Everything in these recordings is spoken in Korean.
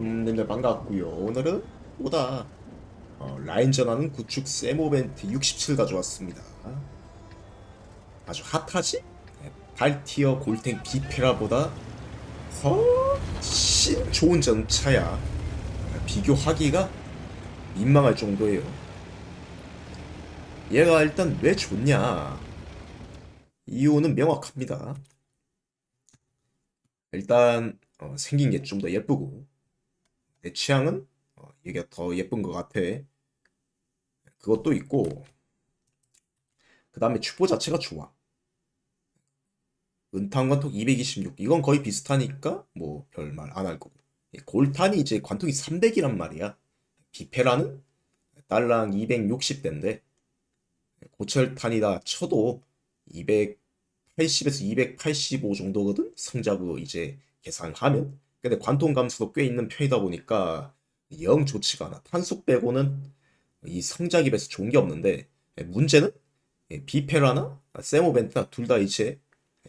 음, 님들 반갑고요. 오늘은 보다 어, 라인 전하는 구축 세모벤트 67 가져왔습니다. 아주 핫하지? 네, 8티어 골탱 비페라보다 훨씬 좋은 전차야. 비교하기가 민망할 정도예요. 얘가 일단 왜 좋냐? 이유는 명확합니다. 일단 어, 생긴 게 좀 더 예쁘고 내 취향은 어, 이게 더 예쁜 것 같아. 그것도 있고 그 다음에 추보 자체가 좋아. 은탄 관통 226 이건 거의 비슷하니까 뭐 별말 안 할 거고 이 골탄이 이제 관통이 300이란 말이야. 비페라는 달랑 260대인데 고철탄이다 쳐도 280에서 285 정도거든 성자구 이제 계산하면 근데 관통 감수도 꽤 있는 편이다 보니까 영 좋지가 않아. 탄속 빼고는 이 성작입에서 좋은 게 없는데 문제는 비페라나 세모벤트나 둘 다 이제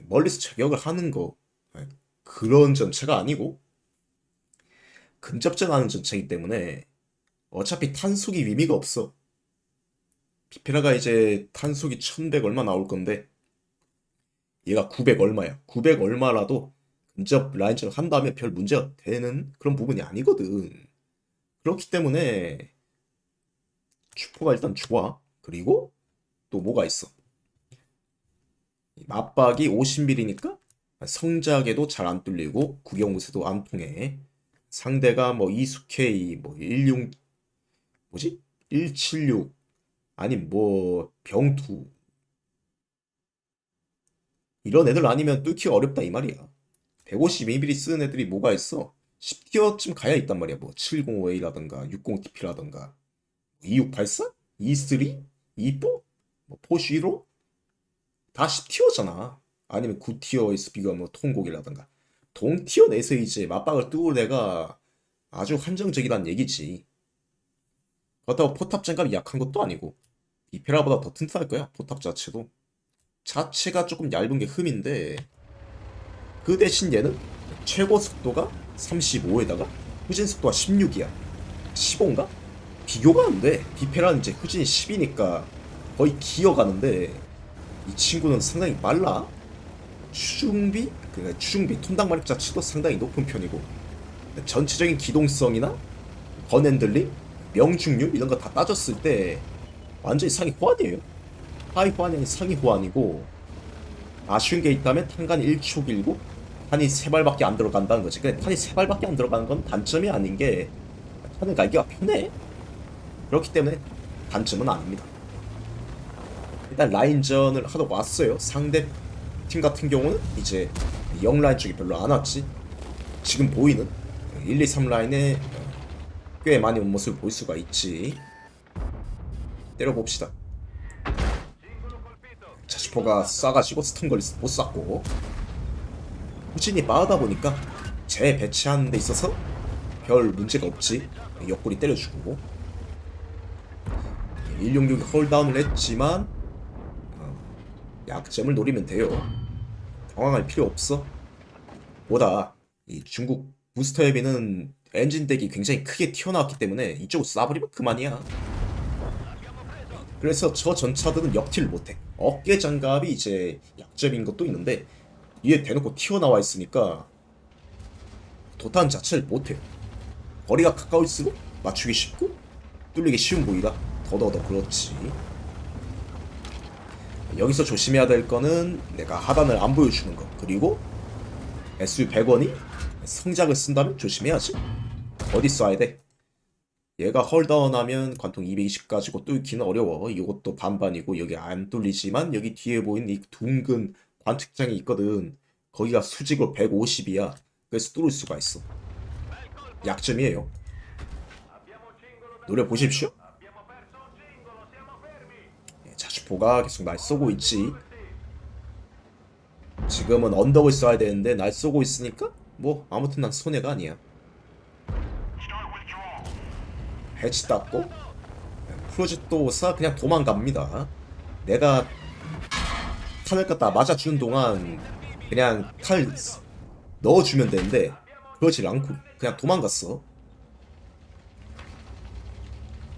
멀리서 저격을 하는 거 그런 전체가 아니고 근접전하는 전체이기 때문에 어차피 탄속이 의미가 없어. 비페라가 이제 탄속이 1100 얼마 나올 건데 얘가 900 얼마야. 900 얼마라도 근접 라인전을 한다면 별 문제가 되는 그런 부분이 아니거든. 그렇기 때문에 슈퍼가 일단 좋아. 그리고 또 뭐가 있어? 맞박이 50mm니까 성작에도 잘 안 뚫리고 구경무새도 안 통해. 상대가 뭐 이수케이 뭐 16 뭐지? 176 아니 뭐 병투 이런 애들 아니면 뚫기 어렵다 이 말이야. 152mm 쓰는 애들이 뭐가 있어? 10티어쯤 가야 있단 말이야. 뭐 705A라던가 60TP라던가 2684? 23? 24? 뭐 포쉬로? 다 10티어잖아. 아니면 9티어 SP가 뭐 통곡이라던가. 동티어 내에서 이제 맞박을 뚫을 애가 아주 한정적이란 얘기지. 그렇다고 포탑 장갑이 약한 것도 아니고 이페라보다 더 튼튼할 거야. 포탑 자체도. 자체가 조금 얇은 게 흠인데 그 대신 얘는 최고 속도가 35에다가 후진 속도가 16이야. 15인가? 비교가 안 돼. 비페라는 이제 후진이 10이니까 거의 기어가는데 이 친구는 상당히 빨라. 추중비? 그 추중비 톤당 마력 자체도 상당히 높은 편이고 전체적인 기동성이나 건핸들링, 명중률 이런 거 다 따졌을 때 완전히 상위 호환이에요. 하위 호환이 상위 호환이고 아쉬운 게 있다면 탄간이 1초 길고 탄이 세 발밖에 안 들어간다는 거지. 근데 탄이 세 발밖에 안 들어가는 건 단점이 아닌 게 탄을 갈기가 편해. 그렇기 때문에 단점은 아닙니다. 일단 라인전을 하러 왔어요. 상대 팀 같은 경우는 이제 0라인 쪽이 별로 안 왔지. 지금 보이는 1, 2, 3 라인에 꽤 많이 온 모습을 볼 수가 있지. 때려봅시다. 자시포가 쏴가지고 스턴 걸리 못 쐈고 후진이 빠르다 보니까 재 배치하는 데 있어서 별 문제가 없지. 옆구리 때려주고 166이 홀다운을 했지만 어, 약점을 노리면 돼요. 당황할 필요 없어. 보다 이 중국 부스터 앱이는 엔진 덱이 굉장히 크게 튀어나왔기 때문에 이쪽으로 쏴버리면 그만이야. 그래서 저 전차들은 역티를 못해. 어깨 장갑이 이제 약점인 것도 있는데 위에 대놓고 튀어나와 있으니까 도탄 자체를 못해요. 거리가 가까울수록 맞추기 쉽고 뚫리기 쉬운 부위가 더더더 그렇지. 여기서 조심해야 될 거는 내가 하단을 안 보여주는 거 그리고 SU 100원이 성작을 쓴다면 조심해야지. 어디 쏴야 돼? 얘가 헐다운하면 관통 220 가지고 뚫기는 어려워. 이것도 반반이고 여기 안 뚫리지만 여기 뒤에 보이는 이 둥근 관측장이 있거든. 거기가 수직으로 150이야. 그래서 뚫을 수가 있어. 약점이에요. 노래 보십시오. 예, 자주포가 계속 날 쏘고 있지. 지금은 언덕을 써야 되는데 날 쏘고 있으니까 뭐 아무튼 난 손해가 아니야. 해치 땄고 프로젝토사 그냥 도망갑니다. 내가 탄을 갖다 맞아주는 동안 그냥 칼 넣어주면 되는데 그러질 않고 그냥 도망갔어.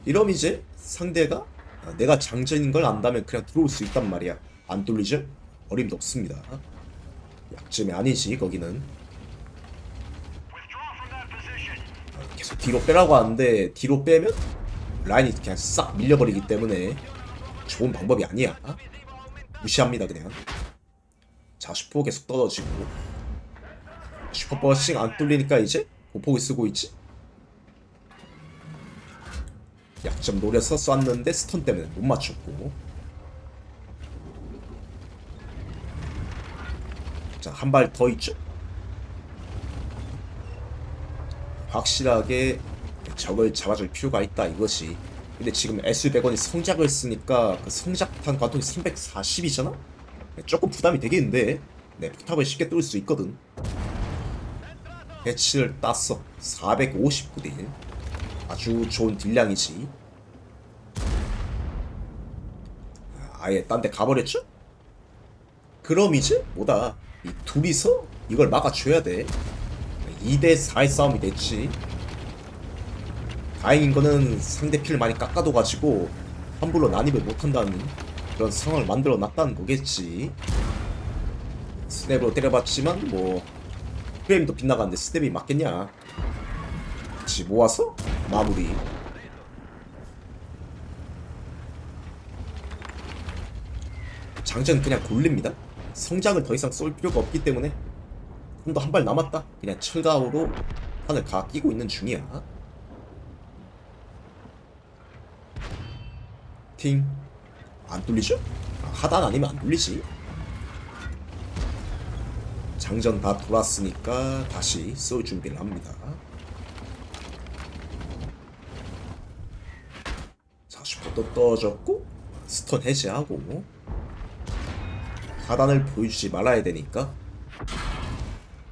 이러면 이제 상대가 아, 내가 장전인 걸 안다면 그냥 들어올 수 있단 말이야. 안 뚫리죠? 어림도 없습니다. 약점이 아니지 거기는. 아, 계속 뒤로 빼라고 하는데 뒤로 빼면 라인이 그냥 싹 밀려버리기 때문에 좋은 방법이 아니야. 무시합니다 그냥. 자 슈퍼 계속 떨어지고 슈퍼 버싱 안 뚫리니까 이제 보폭을 쓰고 있지. 약점 노려서 쐈는데 스턴 때문에 못 맞췄고 자 한 발 더 있죠 확실하게 적을 잡아줄 필요가 있다 이것이 근데 지금 S100원이 성작을 쓰니까 그 성작탄 관통이 340이잖아? 조금 부담이 되겠는데. 네 포탑을 쉽게 뚫을 수 있거든. 배치를 땄어. 459대1 아주 좋은 딜량이지. 아예 딴 데 가버렸죠? 그럼 이제 뭐다? 이 둘이서 이걸 막아줘야 돼. 2대 4의 싸움이 됐지 다행인 거는 상대 피를 많이 깎아둬가지고 함부로 난입을 못한다는 그런 상황을 만들어 놨다는 거겠지 스냅으로 때려봤지만 뭐 프레임도 빗나가는데 스냅이 맞겠냐 같이 모아서 마무리. 장전 그냥 굴립니다. 성장을 더 이상 쏠 필요가 없기 때문에 좀 더 한 발 남았다. 그냥 철가오로 판을 가 끼고 있는 중이야. 팅. 안 뚫리죠? 아, 하단 아니면 안 뚫리지. 장전 다 돌았으니까 다시 쏠 준비를 합니다. 자, 슈퍼도 떨어졌고 스턴 해제하고 하단을 보여주지 말아야 되니까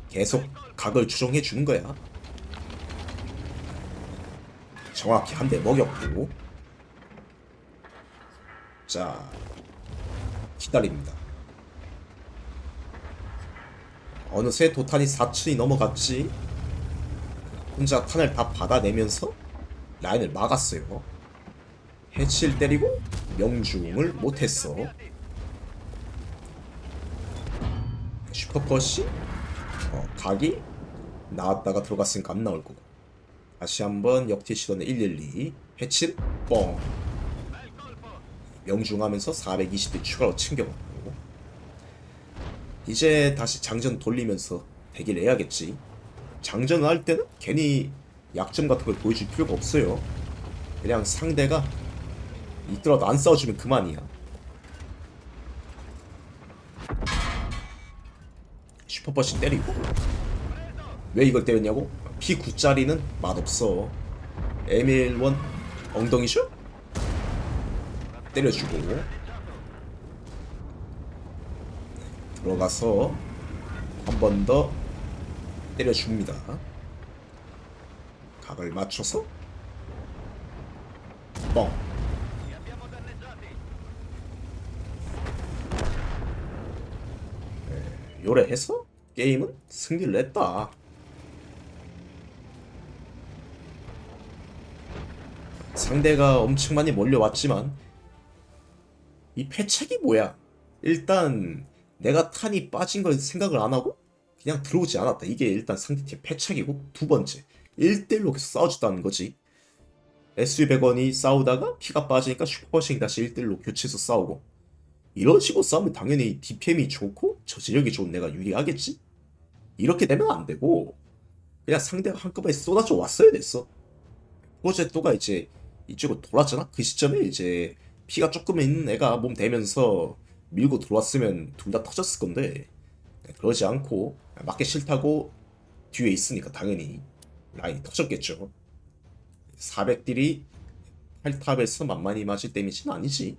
계속 각을 추종해 주는 거야. 정확히 한 대 먹였고 자 기다립니다. 어느새 도탄이 4층이 넘어갔지. 혼자 탄을 다 받아내면서 라인을 막았어요. 해치를 때리고 명중을 못했어. 슈퍼퍼시 어, 각이 나왔다가 들어갔으니까 안 나올 거고. 다시 한번 역티 시도는 112 해칠 뻥 명중하면서 420대 추가로 챙겨갔고 이제 다시 장전 돌리면서 대기를 해야겠지. 장전을 할 때는 괜히 약점 같은 걸 보여줄 필요가 없어요. 그냥 상대가 있더라도 안 싸워주면 그만이야. 슈퍼버시 때리고 왜 이걸 때렸냐고? P9짜리는 맛없어. M1 엉덩이쇼? 때려주고 들어가서 한 번 더 때려줍니다. 각을 맞춰서 뻥. 요래해서 게임은 승리를 냈다. 상대가 엄청 많이 몰려왔지만 이 패착이 뭐야? 일단 내가 탄이 빠진 걸 생각을 안 하고 그냥 들어오지 않았다. 이게 일단 상대팀 패착이고 두 번째 1대1로 계속 싸워줬다는 거지. SU100원이 싸우다가 피가 빠지니까 슈퍼싱 다시 1대1로 교체해서 싸우고 이런 식으로 싸우면 당연히 DPM이 좋고 저지력이 좋은 내가 유리하겠지? 이렇게 되면 안 되고 그냥 상대가 한꺼번에 쏟아져 왔어야 됐어. 프로젝토가 이제 이쪽으로 돌았잖아? 그 시점에 이제 피가 조금 있는 애가 몸 대면서 밀고 들어왔으면 둘 다 터졌을 건데 그러지 않고 맞기 싫다고 뒤에 있으니까 당연히 라인이 터졌겠죠. 400딜이 8탑에서 만만히 맞을 데미지는 아니지.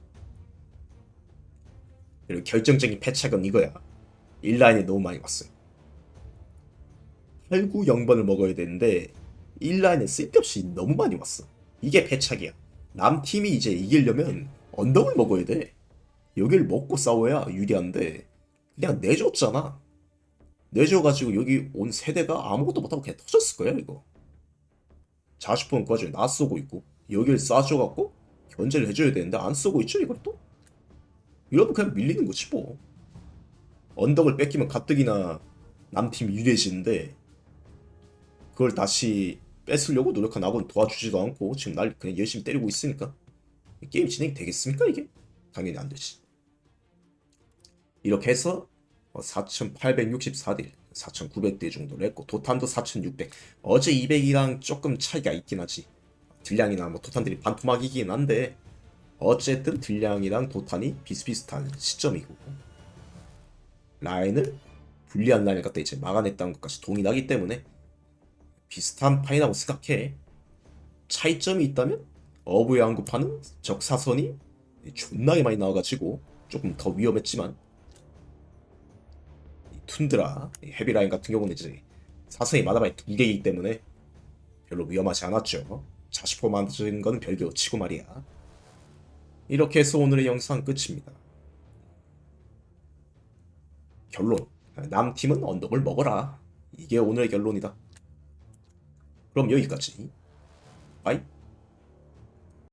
그리고 결정적인 패착은 이거야. 1라인이 너무 많이 왔어요. 8, 9, 0번을 먹어야 되는데 1라인에 쓸데없이 너무 많이 왔어. 이게 패착이야. 남 팀이 이제 이기려면 언덕을 먹어야 돼. 여기를 먹고 싸워야 유리한데 그냥 내줬잖아. 내줘가지고 여기 온 세대가 아무것도 못하고 그냥 터졌을 거야 이거. 자슈폰 그 와중에 나 쏘고 있고 여길 쏴줘갖고 견제를 해줘야 되는데 안 쓰고 있죠 이걸 또? 이러면 그냥 밀리는 거지 뭐 언덕을 뺏기면 가뜩이나 남팀이 유리해지는데 그걸 다시 뺏으려고 노력한 아군 도와주지도 않고 지금 날 그냥 열심히 때리고 있으니까 이 게임 진행이 되겠습니까 이게? 당연히 안 되지. 이렇게 해서 4,864딜 4,900대 정도를 했고 도탄도 4,600 어제 200이랑 조금 차이가 있긴 하지. 딜량이나 뭐 도탄들이 반토막이긴 한데 어쨌든 딜량이랑 도탄이 비슷비슷한 시점이고 라인을 불리한 라인을 갖다 이제 막아냈다는 것까지 동일하기 때문에 비슷한 파이라고 생각해. 차이점이 있다면 어부의 항구파는 적 사선이 존나게 많이 나와가지고 조금 더 위험했지만 이 툰드라 이 헤비라인 같은 경우는 이제 사선이 마다마이 두 개이기 때문에 별로 위험하지 않았죠. 자시포 만드는 거는 별개로 치고 말이야. 이렇게 해서 오늘의 영상 끝입니다. 결론. 남팀은 언덕을 먹어라. 이게 오늘의 결론이다. 그럼 여기까지. 빠이